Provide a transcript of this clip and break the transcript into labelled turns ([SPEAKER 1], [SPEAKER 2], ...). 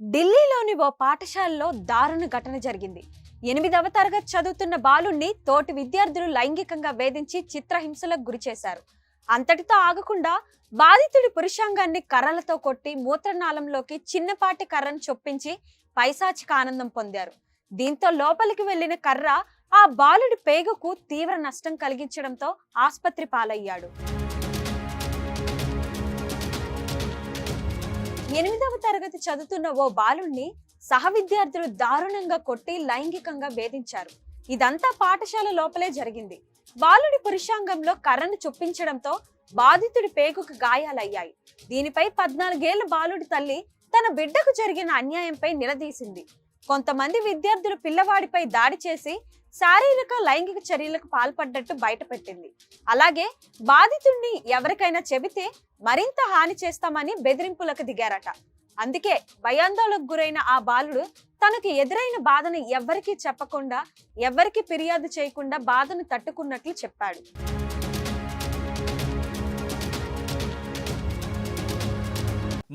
[SPEAKER 1] ఢిల్లీలోని ఓ పాఠశాలలో దారుణ ఘటన జరిగింది. ఎనిమిదవ తరగతి చదువుతున్న బాలుణ్ణి తోటి విద్యార్థులు లైంగికంగా వేధించి చిత్రహింసలకు గురి చేశారు అంతటితో ఆగకుండా బాధితుడి పురుషాంగాన్ని కర్రలతో కొట్టి మూత్రనాళంలోకి చిన్నపాటి కర్రను చొప్పించి పైశాచిక ఆనందం పొందారు. దీంతో లోపలికి వెళ్ళిన కర్ర ఆ బాలుడి పేగుకు తీవ్ర నష్టం కలిగించడంతో ఆస్పత్రి పాలయ్యాడు. ఎనిమిదవ తరగతి చదువుతున్న ఓ బాలుణ్ణి సహ విద్యార్థులు దారుణంగా కొట్టి లైంగికంగా వేధించారు. ఇదంతా పాఠశాల లోపలే జరిగింది. బాలుడి పురుషాంగంలో కర్రను చొప్పించడంతో బాధితుడి పేగుకు గాయాలయ్యాయి. దీనిపై పద్నాలుగేళ్ళ బాలుడి తల్లి తన బిడ్డకు జరిగిన అన్యాయంపై నిలదీసింది. కొంతమంది విద్యార్థులు పిల్లవాడిపై దాడి చేసి శారీరక లైంగిక చర్యలకు పాల్పడ్డట్టు బయటపెట్టింది అలాగే బాధితుడిని ఎవరికైనా చెబితే మరింత హాని చేస్తామని బెదిరింపులకు దిగారట. అందుకే భయాందోళనకు గురైన ఆ బాలుడు తనకు ఎదురైన బాధను ఎవ్వరికీ చెప్పకుండా ఎవ్వరికీ ఫిర్యాదు చేయకుండా బాధను తట్టుకున్నట్లు చెప్పాడు.